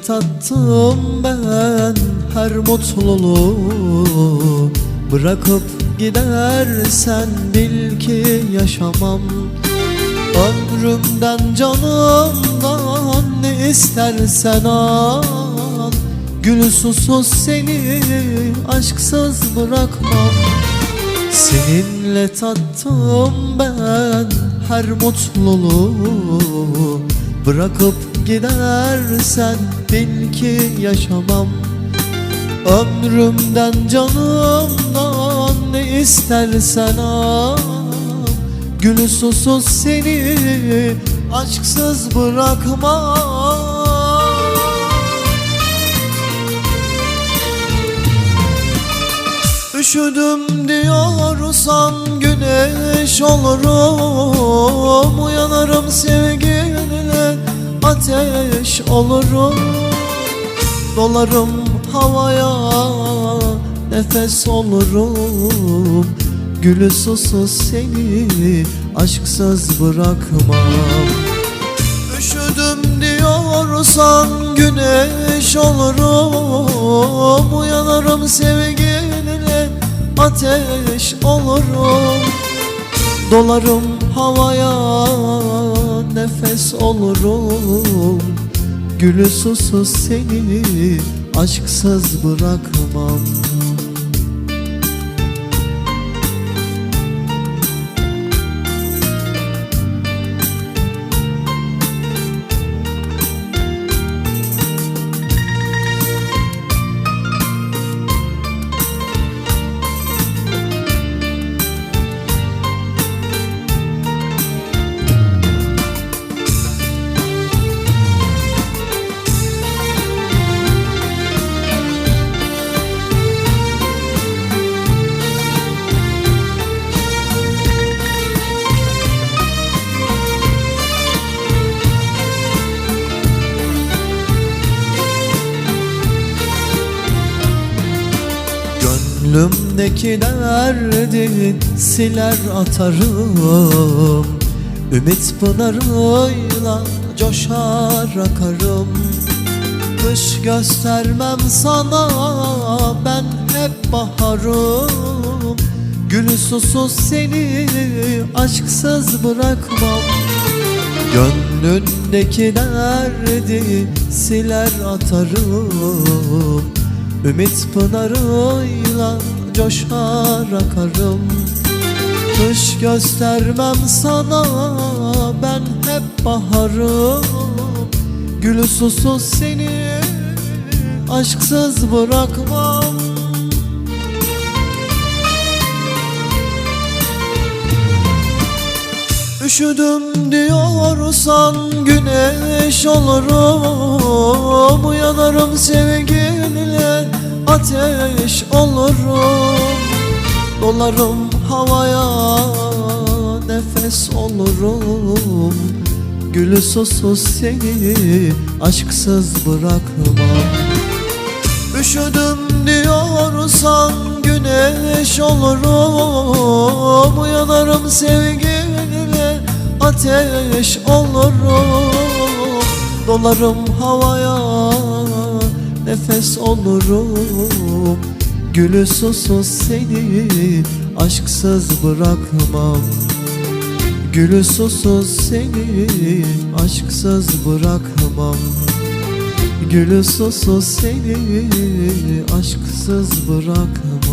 tattım ben her mutluluğu. Bırakıp gidersen bil ki yaşamam. Ömrümden canımdan ne istersen al. Gül susuz seni aşksız bırakmam. Seninle tattım ben her mutluluğu. Bırakıp gidersen bil ki yaşamam. Ömrümden canımdan ne istersen al. Gül susuz seni aşksız bırakmam Üşüdüm diyorsan güneş olurum Uyanırım sevgiline ateş olurum Dolarım havaya nefes olurum. Gülü susuz seni aşksız bırakmam. Üşüdüm diyorsan güneş olurum Uyanırım sevgiline ateş olurum. Dolarım havaya nefes olurum. Gülü susuz seni aşksız bırakmam Gönlümdeki derdi siler atarım. Ümit pınarıyla coşar akarım. Kış göstermem sana ben hep baharım. Gül susuz seni aşksız bırakmam. Gönlündeki derdi siler atarım Ümit pınarıyla coşar akarım. Kış göstermem sana ben hep baharım. Gülü susuz seni aşksız bırakmam. Üşüdüm diyorsan güneş olurum. Uyanırım sevgiline ateş olurum. Dolarım havaya nefes olurum. Gülü susuz seni aşksız bırakmam Üşüdüm diyorsan güneş olurum. Uyanırım sevgiline ateş olurum. Dolarım havaya nefes olurum. Gülü susuz seni aşksız bırakmam. Gülü susuz seni aşksız bırakmam. Gülü susuz seni aşksız bırakmam